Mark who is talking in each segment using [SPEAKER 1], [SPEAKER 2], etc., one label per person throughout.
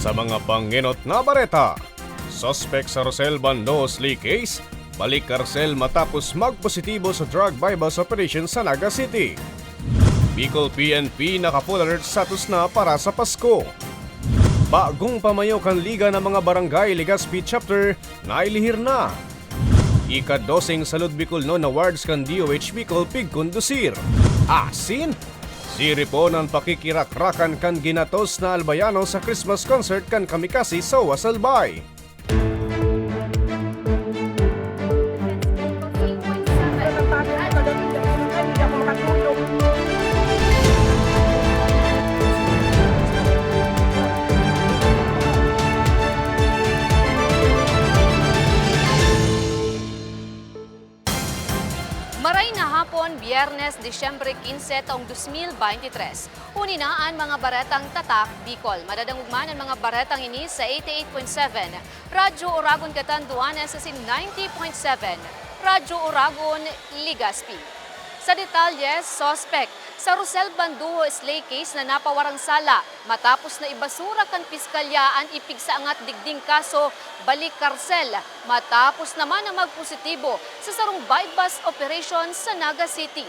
[SPEAKER 1] Sa mga panginot na bareta, Suspect sa Rosel Bandos Lee case, balik karsel matapos magpositibo sa drug bypass operation sa Naga City. Bicol PNP naka-full alert status na para sa Pasko. Bagong pamayo kan Liga ng mga Barangay Legazpi Chapter na ilihir na. Ikadosing salud Bicol no awards kan DOH Bicol pigkondusir. Asin? Siri po ng pakikirakrakan kan ginatos na albayano sa Christmas concert kan Kamikasi sa Wasalbay.
[SPEAKER 2] Biyernes, Disyembre 15, taong 2023. Uninaan mga baretang tatak, Bicol. Madadangugman ang mga baretang ini sa 88.7. Radyo Oragon Catanduanes sa 90.7. Radyo Oragon, Ligaspi. Sa detalye, suspect sa Rosel Banduho slay case na napawarang sala matapos na ibasura kan piskalyaan ipig sa angat digding kaso balik karsel matapos naman na magpositibo sa sarong bypass operation sa Naga City.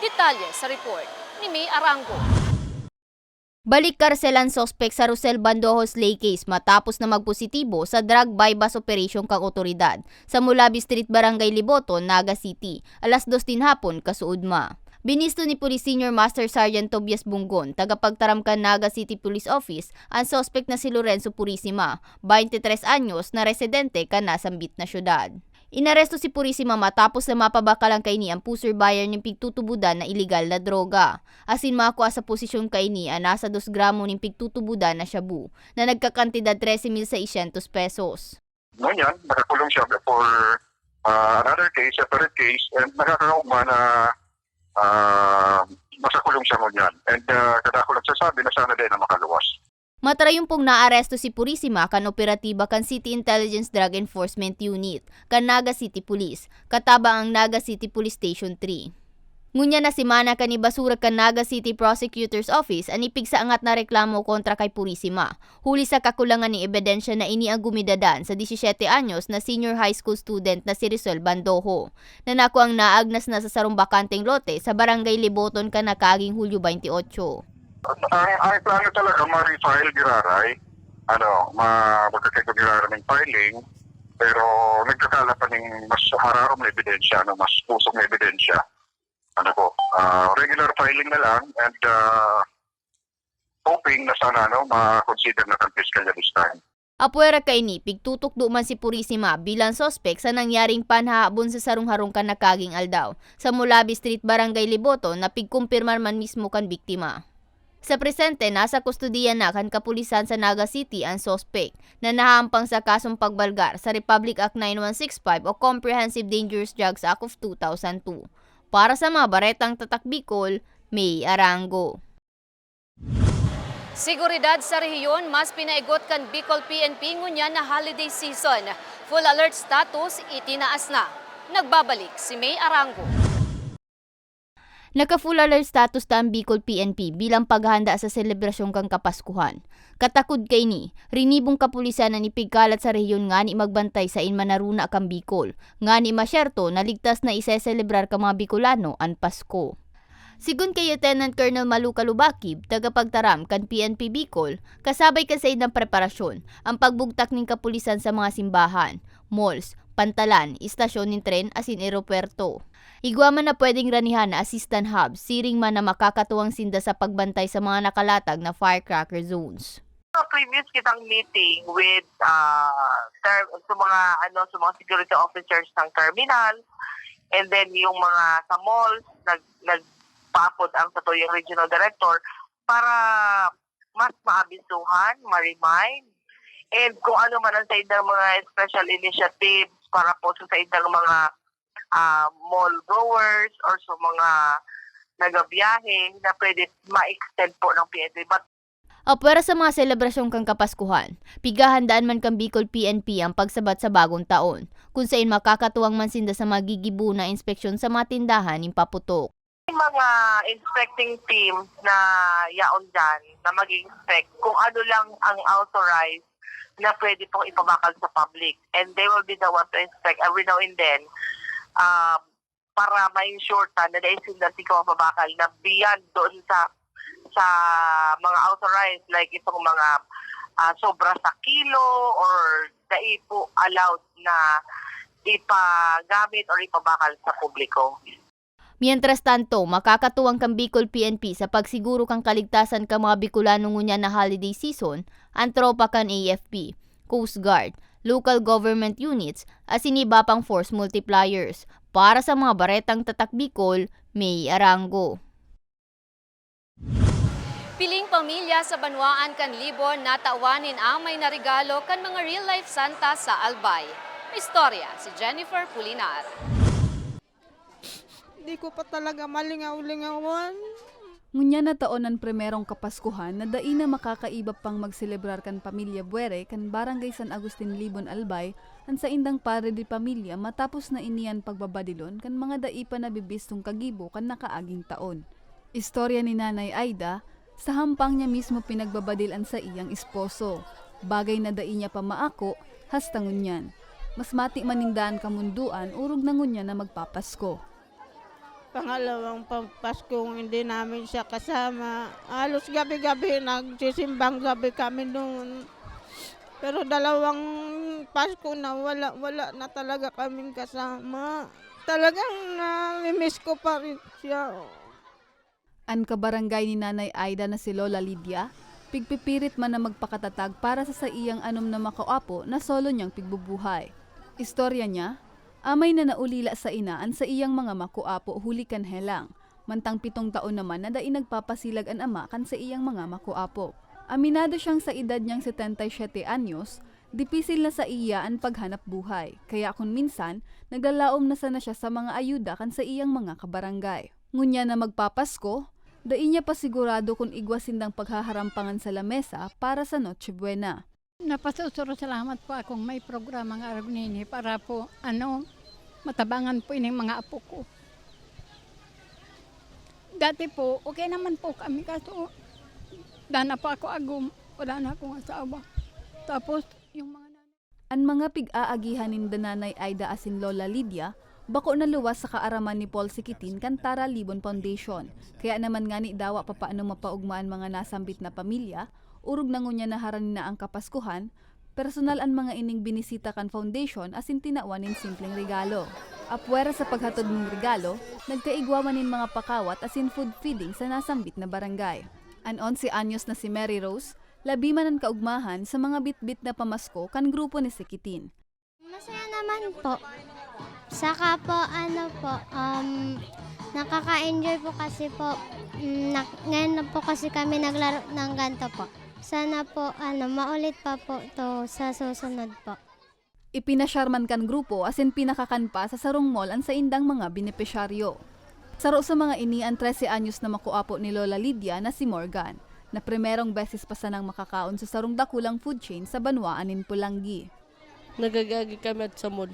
[SPEAKER 2] Detalye sa report ni May Arango.
[SPEAKER 3] Balik karselan sospek sa Rosel Bandohos Lay case matapos na magpositibo sa drug bypass operation kang otoridad sa Mulabi Street Barangay Liboto, Naga City, alas 2 din hapon kasuudma. Binisto ni Police Senior Master Sergeant Tobias Bunggon, tagapagtaramkan Naga City Police Office, ang sospek na si Lorenzo Purisima, 23 anyos na residente ka nasambit na syudad. Inaresto si Purisima matapos na mapabakalang kay ni ang pusher buyer ng pigtutubudan na iligal na droga. Asin makuha sa posisyon kay ni ang nasa 2 gramo ng pigtutubudan na shabu na nagkakantidad 13,600 pesos.
[SPEAKER 4] Ngayon, nakakulong siya for uh, another case, separate case, and nakakauma na uh, masakulong siya ngunyan. And uh, kada ko nagsasabi na sana din na makaluwas.
[SPEAKER 3] Matrayong pong naaresto si Purisima kan operatiba kan City Intelligence Drug Enforcement Unit kan Naga City Police, kataba ang Naga City Police Station 3. Ngunya na si Mana kan ibasura kan Naga City Prosecutor's Office anipig sa angat na reklamo kontra kay Purisima. Huli sa kakulangan ni ebidensya na ini ang gumidadan sa 17 anyos na senior high school student na si Rizal Bandoho. Nanako ang naagnas na sa sarong bakanteng lote sa Barangay Liboton kan nakaging Hulyo 28.
[SPEAKER 4] Ang, ang plano talaga, ma-refile giraray, ano, ma magkakaiko giraray ng filing, pero nagkakala pa ng mas hararom na ebidensya, ano, mas pusok na ebidensya. Ano po, ah, regular filing na lang and uh, hoping na sana ano, ma-consider na ng fiscal this time.
[SPEAKER 3] Apuera kay ni pigtutok do man si Purisima bilang sospek sa nangyaring panhahabon sa sarong-harong kan nakaging aldaw sa Mulabi Street Barangay Liboto na pigkumpirman man mismo kan biktima. Sa presente, nasa kustudiya na kan kapulisan sa Naga City ang sospek na nahampang sa kasong pagbalgar sa Republic Act 9165 o Comprehensive Dangerous Drugs Act of 2002. Para sa mga baretang tatak Bicol, May Arango.
[SPEAKER 2] Seguridad sa rehiyon, mas pinaigot kan Bicol PNP ngunya na holiday season. Full alert status itinaas na. Nagbabalik si May Arango.
[SPEAKER 3] Naka-full alert status ta ang Bicol PNP bilang paghahanda sa selebrasyon kang Kapaskuhan. Katakod kay ni, rinibong kapulisan na nipigkalat sa rehiyon nga ni magbantay sa inmanaruna kang Bicol. Nga ni masyerto na ligtas na iseselebrar ka mga Bicolano ang Pasko. Sigun kay Lieutenant Colonel Maluca Lubakib, tagapagtaram kan PNP Bicol, kasabay kasi ng preparasyon ang pagbugtak ng kapulisan sa mga simbahan, malls, pantalan, istasyon ng tren asin aeropuerto. Igwa man na pwedeng ranihan na assistant hub, siring man na makakatuwang sinda sa pagbantay sa mga nakalatag na firecracker zones.
[SPEAKER 5] sa previous kitang meeting with uh, ter- sa mga ano sa mga security officers ng terminal and then yung mga sa malls nag nagpapod ang sa yung regional director para mas maabisuhan, ma-remind and kung ano man ang sa ng mga special initiatives para po sa ng mga ah, mall goers or sa mga nagabiyahe na pwede ma-extend po ng PNP. But
[SPEAKER 3] Apwera sa mga selebrasyon kang Kapaskuhan, pigahandaan man kang Bicol PNP ang pagsabat sa bagong taon, kung saan makakatuwang man sinda sa magigibo na inspeksyon sa mga tindahan ng paputok.
[SPEAKER 5] Yung mga inspecting team na yaon dyan na mag-inspect kung ano lang ang authorized na pwede pong ipabakal sa public. And they will be the one to inspect every now and then um, para ma-ensure ta na naisin na ko mabakal na beyond doon sa sa mga authorized like itong mga ah, sobra sa kilo or dai po allowed na ipagamit or ipabakal sa publiko.
[SPEAKER 3] Mientras tanto, makakatuwang kang Bicol PNP sa pagsiguro kang kaligtasan ka mga Bicolano ngunya na holiday season, ang tropa kan AFP, Coast Guard, local government units, as iba pang force multipliers. Para sa mga baretang tatak Bicol, May Arango.
[SPEAKER 2] Piling pamilya sa Banwaan kan Libon natawanin ang may narigalo kan mga real-life Santa sa Albay. May istorya si Jennifer Pulinar.
[SPEAKER 6] Di ko pa talaga malingaw-lingawan.
[SPEAKER 7] Ngunya na taon ang primerong kapaskuhan na dai na makakaiba pang magselebrar kan pamilya Buere kan Barangay San Agustin Libon Albay ang sa indang pare di pamilya matapos na iniyan pagbabadilon kan mga dai pa nabibistong kagibo kan nakaaging taon. Istorya ni Nanay Aida, sa hampang niya mismo pinagbabadilan sa iyang esposo. Bagay na dai niya pa maako, hastangon. Mas mati manindaan kamunduan, urog na ngunya na magpapasko.
[SPEAKER 6] Pangalawang pampaskong hindi namin siya kasama. Halos gabi-gabi, nagsisimbang gabi kami noon. Pero dalawang Pasko na wala, wala na talaga kaming kasama. Talagang na-miss ko pa rin siya.
[SPEAKER 7] An kabarangay ni Nanay Aida na si Lola Lydia, pigpipirit man na magpakatatag para sa sa iyang anom na makauapo na solo niyang pigbubuhay. Istorya niya, amay na naulila sa inaan sa iyang mga makuapo huli kan helang, mantang pitong taon naman na dai nagpapasilag an ama kan sa iyang mga makuapo. Aminado siyang sa edad niyang 77 anyos, dipisil na sa iya ang paghanap buhay, kaya kung minsan, naglalaom na sana siya sa mga ayuda kan sa iyang mga kabarangay. Ngunya na magpapasko, dai niya pasigurado kung igwasindang paghaharampangan sa lamesa para sa Noche Buena.
[SPEAKER 8] Napasusuro salamat po akong may programang araw nini para po ano matabangan po ining mga apo ko. Dati po, okay naman po kami kaso dana po ako agum, wala na akong asawa. Tapos yung mga nanay
[SPEAKER 7] Ang mga pig-aagihan ni Dananay Aida asin Lola Lydia, bako na luwas sa kaaraman ni Paul Sikitin kan Tara Libon Foundation. Kaya naman nga ni dawa pa paano mapaugmaan mga nasambit na pamilya, urog na ngunya na ang kapaskuhan, personal ang mga ining binisita kan foundation asin tinawan nin simpleng regalo. Apwera sa paghatod ng regalo, nagkaigwaman nin mga pakawat asin food feeding sa nasambit na barangay. Anon si anyos na si Mary Rose, labi man ang kaugmahan sa mga bitbit na pamasko kan grupo ni Sikitin.
[SPEAKER 9] Masaya naman po. Saka po, ano po, um, nakaka-enjoy po kasi po, mm, na, ngayon po kasi kami naglaro ng ganito po. Sana po, ano, maulit pa po to sa susunod po.
[SPEAKER 7] Ipinasyarman kan grupo asin pinakakan pa sa Sarong Mall ang sa indang mga benepisyaryo. Saro sa mga ini ang 13 anyos na makuapo ni Lola Lydia na si Morgan, na primerong beses pa sanang makakaon sa sarong dakulang food chain sa Banwaan in Pulangi.
[SPEAKER 10] Nagagagi kami at sa mall.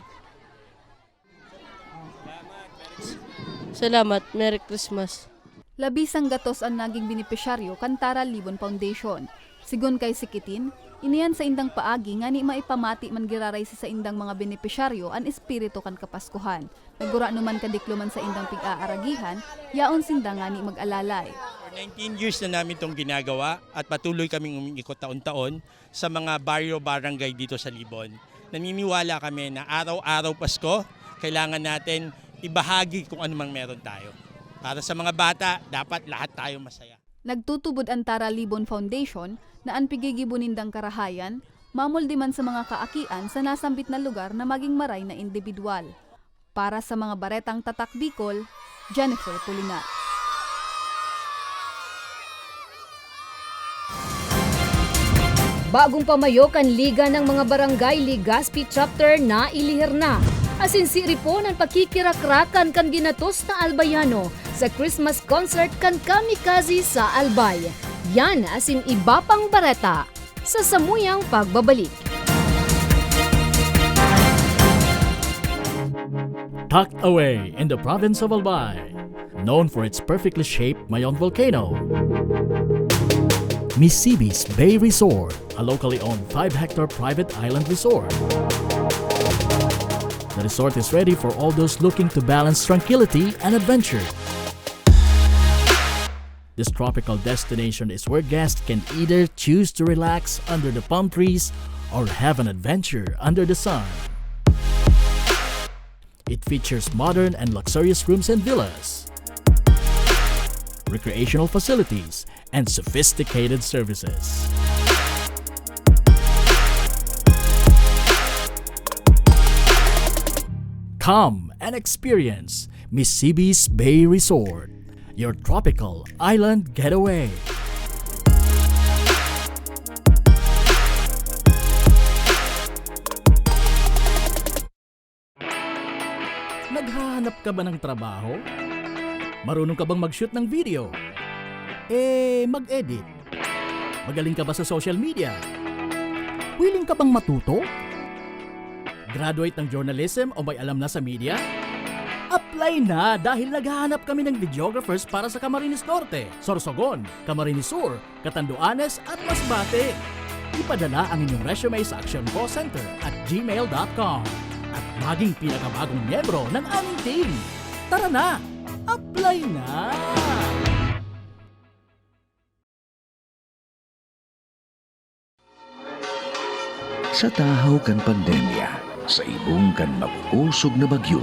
[SPEAKER 10] Salamat. Merry Christmas.
[SPEAKER 7] Labisang gatos ang naging benepisyaryo kan Tara Libon Foundation. Sigon kay Sikitin, iniyan sa indang paagi nga ni maipamati man giraray sa indang mga benepisyaryo ang espiritu kan kapaskuhan. Nagura naman kadikluman sa indang pig-aaragihan, yaon sinda nga ni mag-alalay.
[SPEAKER 11] For 19 years na namin itong ginagawa at patuloy kaming umikot taon-taon sa mga barrio barangay dito sa Libon. Naniniwala kami na araw-araw Pasko, kailangan natin ibahagi kung ano mang meron tayo. Para sa mga bata, dapat lahat tayo masaya.
[SPEAKER 7] Nagtutubod ang Tara Libon Foundation na ang pigigibunindang karahayan, mamuldi man sa mga kaakian sa nasambit na lugar na maging maray na individual. Para sa mga baretang tatak Bicol, Jennifer Pulinar.
[SPEAKER 2] Bagong pamayokan Liga ng mga Barangay Ligaspi Chapter na ilihir na. Asin siri po ng pakikirakrakan kan ginatos na albayano sa Christmas concert kan Kamikaze sa Albay. Yan asin iba pang bareta sa samuyang pagbabalik.
[SPEAKER 12] tucked away in the province of Albay. known for its perfectly shaped Mayon volcano. Misibis Bay Resort, a locally owned 5-hectare private island resort. The resort is ready for all those looking to balance tranquility and adventure. This tropical destination is where guests can either choose to relax under the palm trees or have an adventure under the sun. It features modern and luxurious rooms and villas, recreational facilities, and sophisticated services. Come and experience Mississippi's Bay Resort, your tropical island getaway. Naghahanap ka ba ng trabaho? Marunong ka bang mag-shoot ng video? Eh, mag-edit? Magaling ka ba sa social media? Willing ka bang matuto? Graduate ng journalism o may alam na sa media? Apply na dahil naghahanap kami ng videographers para sa Camarines Norte, Sorsogon, Camarines Sur, Catanduanes at Masbate. Ipadala ang inyong resume sa Action Call Center at gmail.com at maging pinakabagong miyembro ng aming team. Tara na! Apply na!
[SPEAKER 13] Sa tahaw kan pandemya, sa ibong kan mapuusog na bagyo,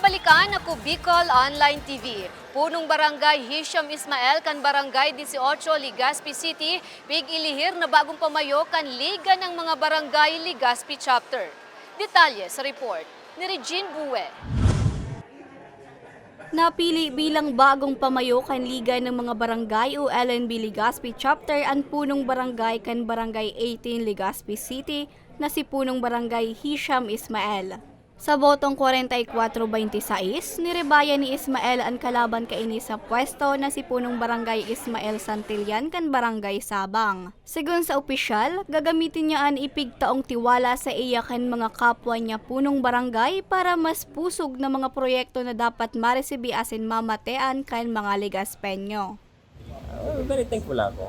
[SPEAKER 2] Nagbabalikan ako Bicol Online TV. Punong barangay Hisham Ismael kan barangay 18 Legazpi City, pig ilihir na bagong pamayo kan Liga ng mga Barangay Legazpi Chapter. Detalye sa report ni Regine Bue.
[SPEAKER 14] Napili bilang bagong pamayo kan Liga ng mga Barangay o LNB Legazpi Chapter ang punong barangay kan Barangay 18 Legazpi City na si punong barangay Hisham Ismael. Sa botong 44-26, nirebaya ni Ismael ang kalaban kaini sa pwesto na si punong barangay Ismael Santillan kan barangay Sabang. Sigun sa opisyal, gagamitin niya ang ipigtaong tiwala sa iya kan mga kapwa niya punong barangay para mas pusog na mga proyekto na dapat maresibi asin mamatean kan mga ligaspenyo.
[SPEAKER 15] Uh, very thankful ako.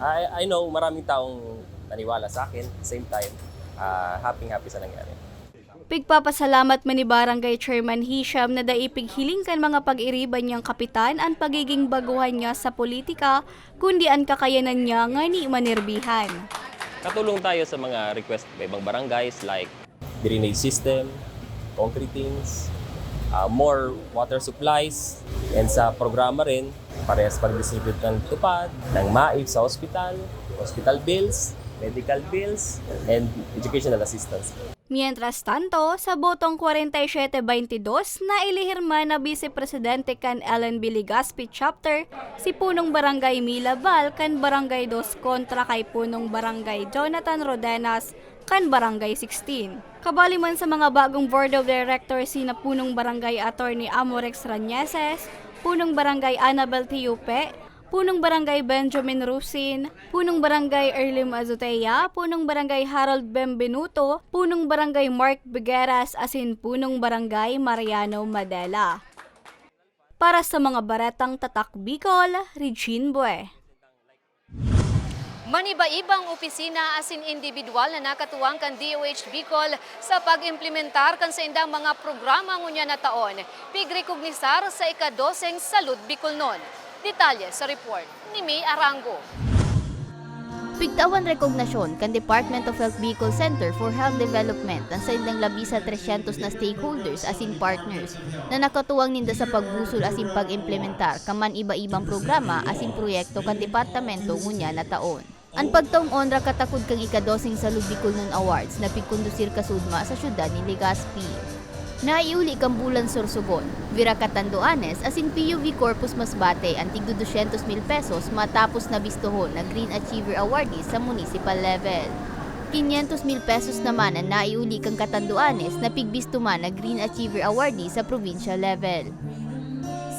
[SPEAKER 15] I, I know maraming taong naniwala sa akin. Same time, uh, happy-happy sa nangyari.
[SPEAKER 14] Pigpapasalamat man ni Barangay Chairman Hisham na daipig hiling kan mga pag-iriban niyang kapitan ang pagiging baguhan niya sa politika kundi ang kakayanan niya nga ni manirbihan.
[SPEAKER 15] Katulong tayo sa mga request ng ibang barangays like drainage system, concretings, uh, more water supplies, and sa programa rin, parehas pag-distribute ng tupad, ng MAIF sa hospital, hospital bills, medical bills, and educational assistance.
[SPEAKER 14] Mientras tanto, sa botong 47-22 na ilihirma na Vice Presidente kan LNB Legazpi Chapter si Punong Barangay Milabal kan Barangay 2 kontra kay Punong Barangay Jonathan Rodenas kan Barangay 16. Kabali man sa mga bagong Board of Directors sina Punong Barangay Attorney Amorex Ranyeses, Punong Barangay Annabel Tiupe, Punong Barangay Benjamin Rusin, Punong Barangay Erlim Azotea, Punong Barangay Harold Benvenuto, Punong Barangay Mark Bigueras, asin Punong Barangay Mariano Madela. Para sa mga baretang tatak Bicol, Regine Bue.
[SPEAKER 2] Maniba-ibang opisina asin individual na nakatuwang kan DOH Bicol sa pag-implementar kan sa indang mga programa ngunya na taon, pigrekognisar sa ikadoseng Salud Bicolnon. Detalye sa report ni May Arango.
[SPEAKER 3] Pigtawan rekognasyon kan Department of Health Bicol Center for Health Development ang sa indang labi sa 300 na stakeholders as in partners na nakatuwang ninda sa pagbusol as in pag-implementar kaman iba-ibang programa as in proyekto kan departamento ngunya na taon. Ang pagtaong onra katakod kang ikadosing sa Bicol Noon Awards na pigkondusir kasudma sa syudad ni Legazpi. Naiuli kang bulan sorsogon, Vira Catanduanes, as in PUV Corpus Masbate, ang tigdo 200 mil pesos matapos na bistuhon na Green Achiever Awardee sa municipal level. 500 mil pesos naman ang naiuli kang Catanduanes na pigbisto man na Green Achiever Awardee sa provincial level.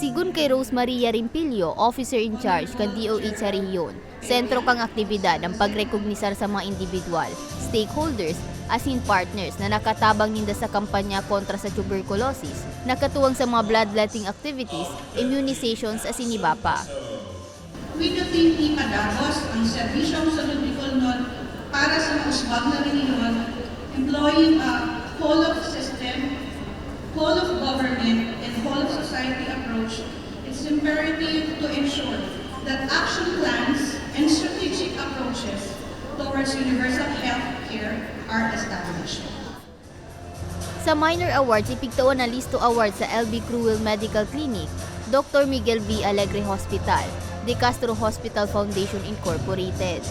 [SPEAKER 3] Sigun kay Rose Maria Rimpilio, Officer in Charge kan DOH sa rehiyon, sentro kang aktibidad ang pagrekognisar sa mga individual, stakeholders, as in partners na nakatabang ninda sa kampanya kontra sa tuberculosis, nakatuwang sa mga bloodletting activities, immunizations as in iba pa.
[SPEAKER 16] The team ipadagos ang serbisyong sa nun para sa mauswag na rehiyon, employing a whole of system, whole of government, and whole of society approach, it's imperative to ensure that action plans and strategic approaches towards universal health care are established.
[SPEAKER 3] Sa minor awards, ipigtawan na listo award sa LB Cruel Medical Clinic, Dr. Miguel V. Alegre Hospital, De Castro Hospital Foundation Incorporated.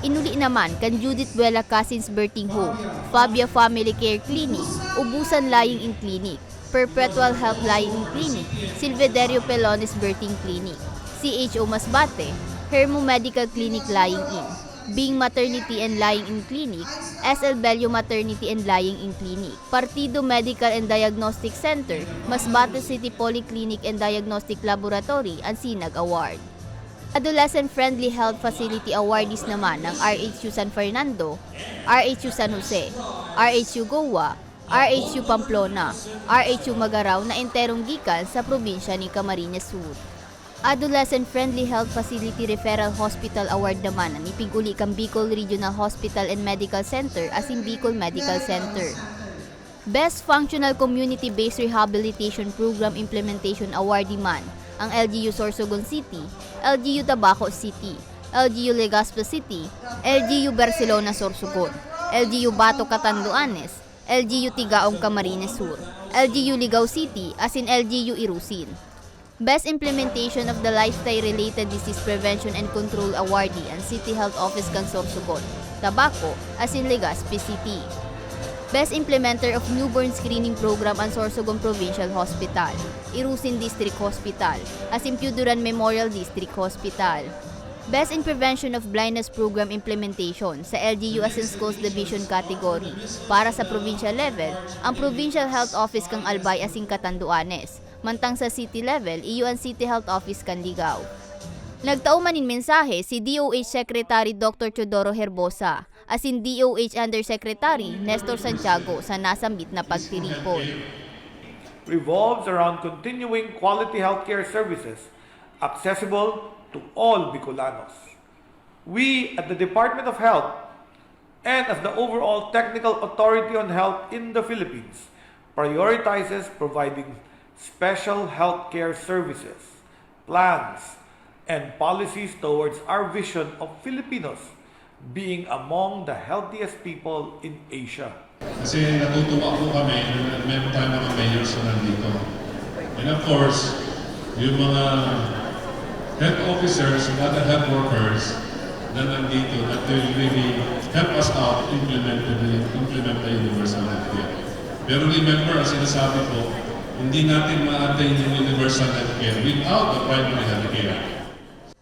[SPEAKER 3] Inuli naman kan Judith Buela Cousins Birthing Home, Fabia Family Care Clinic, Ubusan Lying in Clinic, Perpetual Health Lying in Clinic, Silvederio Pelones Birthing Clinic, CHO Masbate, Hermo Medical Clinic Lying in, Bing Maternity and Lying in Clinic, SL Bello Maternity and Lying in Clinic, Partido Medical and Diagnostic Center, Masbate City Polyclinic and Diagnostic Laboratory ang Sinag Award. Adolescent Friendly Health Facility Awardees naman ng RHU San Fernando, RHU San Jose, RHU Goa, RHU Pamplona, RHU Magaraw na enterong gikan sa probinsya ni Camarines Sur. Adolescent Friendly Health Facility Referral Hospital Award naman ang ipiguli kang Bicol Regional Hospital and Medical Center as in Bicol Medical Center. Best Functional Community-Based Rehabilitation Program Implementation Awardee man ang LGU Sorsogon City, LGU Tabaco City, LGU Legazpi City, LGU Barcelona Sorsogon, LGU Bato Catanduanes, LGU Tigaong Camarines Sur, LGU Ligao City as in LGU Irusin. Best Implementation of the Lifestyle-Related Disease Prevention and Control Awardee ang City Health Office Sorsogon, Tabaco as in Legazpi City. Best Implementer of Newborn Screening Program ang Sorsogon Provincial Hospital, Irusin District Hospital, as in Puduran Memorial District Hospital. Best in Prevention of Blindness Program Implementation sa LGU as in Schools Division Category. Para sa provincial level, ang Provincial Health Office kang Albay as in Catanduanes. Mantang sa city level, iyo ang City Health Office kang Ligao. Nagtaumanin mensahe si DOH Secretary Dr. Teodoro Herbosa as in DOH Undersecretary Nestor Santiago sa nasambit na pagtiripon.
[SPEAKER 17] revolves around continuing quality healthcare services accessible to all Bicolanos. We at the Department of Health and as the overall technical authority on health in the Philippines prioritizes providing special healthcare services, plans, and policies towards our vision of Filipinos being among the healthiest people in Asia.
[SPEAKER 18] Kasi natutuwa po kami na meron tayo mga mayors na nandito. And of course, yung mga health officers and other health workers na nandito that will really help us out implement the, implement the universal health care. Pero remember, ang sinasabi ko, hindi natin ma-attain yung universal health care without the primary health care.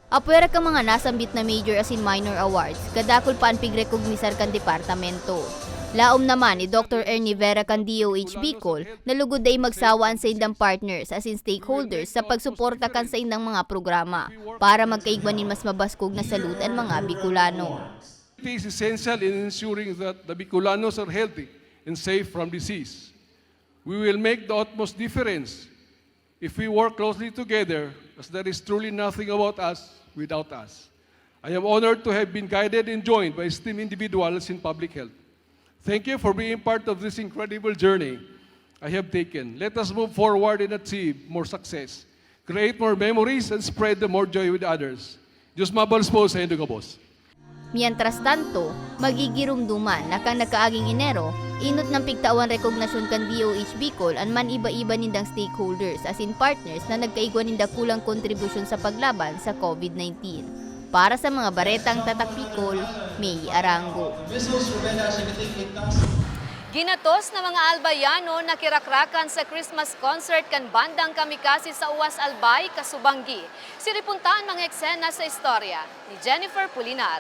[SPEAKER 3] Apwera ka mga nasambit na major as in minor awards, kadakol pa ang pigrekognisar kan departamento. Laom naman ni Dr. Ernie Vera kan DOH Bicol na lugod ay magsawaan sa indang partners as in stakeholders sa pagsuporta kan sa indang mga programa para magkaigbanin mas mabaskog na salud ang mga Bicolano.
[SPEAKER 19] It is essential in ensuring that the Bicolanos are healthy and safe from disease. We will make the utmost difference if we work closely together, as there is truly nothing about us without us. I am honored to have been guided and joined by esteemed individuals in public health. Thank you for being part of this incredible journey I have taken. Let us move forward and achieve more success, create more memories, and spread the more joy with others. Diyos mabalos po sa inyo, boss.
[SPEAKER 3] Mientras tanto, magigirumduman na kang nakaaging Enero, inot ng pigtawan rekognasyon kan DOH Bicol an man iba-iba nindang stakeholders as in partners na nagkaigwan ninda kulang kontribusyon sa paglaban sa COVID-19. Para sa mga baretang tatak Bicol, May Arango.
[SPEAKER 2] Ginatos na mga albayano na kirakrakan sa Christmas concert kan bandang kamikasi sa Uwas Albay, Kasubanggi. Siripuntaan mga eksena sa istorya ni Jennifer Pulinar.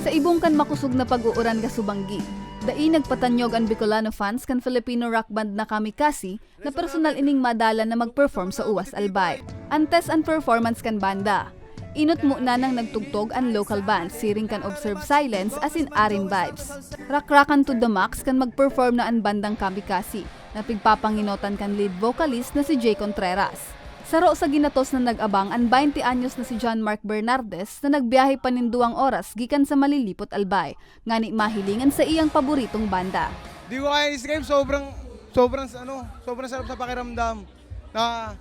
[SPEAKER 7] Sa ibong kan makusog na pag-uuran ka subanggi, dai nagpatanyog ang Bicolano fans kan Filipino rock band na Kamikasi na personal ining madala na mag-perform sa Uwas Albay. Antes ang performance kan banda. Inot mo na nang nagtugtog ang local band, siring kan Observe Silence as in Arin Vibes. Rakrakan to the max kan mag-perform na ang bandang Kamikasi, na pigpapanginotan kan lead vocalist na si Jay Contreras. Saro sa ginatos na nag-abang ang 20 anyos na si John Mark Bernardes na nagbiyahe paninduang oras gikan sa Malilipot Albay, ngani mahilingan sa iyang paboritong banda.
[SPEAKER 20] Di ko kaya describe, sobrang, sobrang, ano, sobrang sarap sa pakiramdam na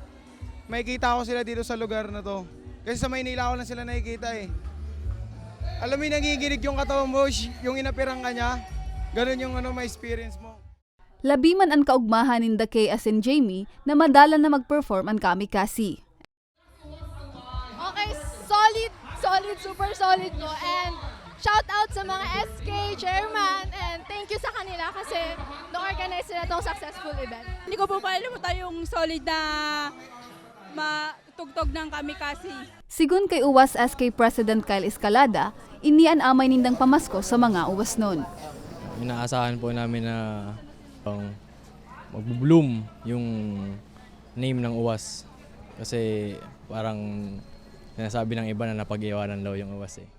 [SPEAKER 20] makikita ko sila dito sa lugar na to. Kasi sa Maynila ko lang sila nakikita eh. Alam mo yung nagiginig yung katawan mo, yung inapirang ka niya, ganun yung ano, may experience mo.
[SPEAKER 7] Labi man ang kaugmahan ni Kay as in Jamie na madala na mag-perform ang Kamikasi.
[SPEAKER 21] Okay, solid, solid, super solid po. And shout out sa mga SK chairman and thank you sa kanila kasi na-organize sila itong successful event.
[SPEAKER 22] Hindi ko po palimutan yung solid na matugtog ng kamikasi.
[SPEAKER 7] Sigun kay Uwas SK President Kyle Escalada, inian amay nindang pamasko sa mga uwas nun.
[SPEAKER 23] Inaasahan po namin na um, mag-bloom yung name ng UWAS. Kasi parang sinasabi ng iba na napag-iwanan daw yung UWAS eh.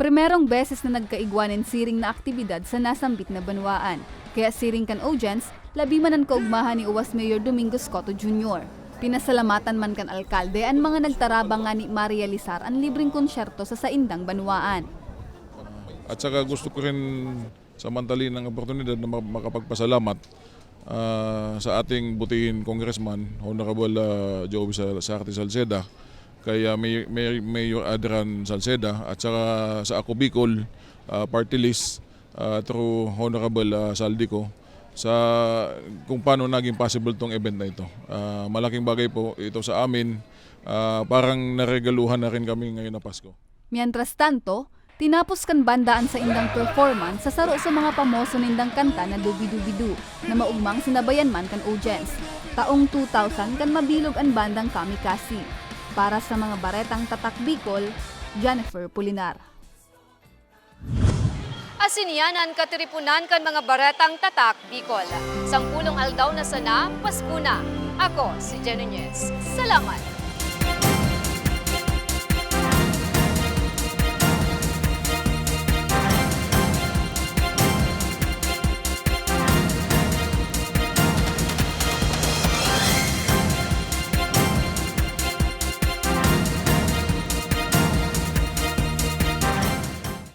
[SPEAKER 7] Primerong beses na nagkaigwanin siring na aktibidad sa nasambit na banwaan. Kaya siring kan audience, labi man ang kaugmahan ni Uwas Mayor Domingo Scotto Jr. Pinasalamatan man kan alkalde ang mga nagtarabang nga ni Maria Lizar ang libreng konsyerto sa saindang banwaan.
[SPEAKER 24] At saka gusto ko rin samantali ng oportunidad na mak- makapagpasalamat ah, sa ating butihin congressman, Honorable uh, Joey Sal- Sarte Salceda, kay ah, May- May- Mayor Adrian Salceda, at saka sa Ako Bicol ah, party list ah, through Honorable ah, Saldico sa kung paano naging possible tong event na ito. Ah, malaking bagay po ito sa amin. Ah, parang naregaluhan na rin kami ngayon na Pasko.
[SPEAKER 7] Mientras tanto, tinapos kan bandaan sa indang performance sa saro sa mga pamoso nindang kanta na Dubi-Dubi-Du na maugmang sinabayan man kan audience. Taong 2000 kan mabilog ang bandang Kamikasi. Para sa mga baretang tatak Bicol, Jennifer Pulinar.
[SPEAKER 2] Asiniyanan katiripunan kan mga baretang tatak Bicol. Sangpulong aldaw na sana, Pasko na. Ako si Jen. Salamat!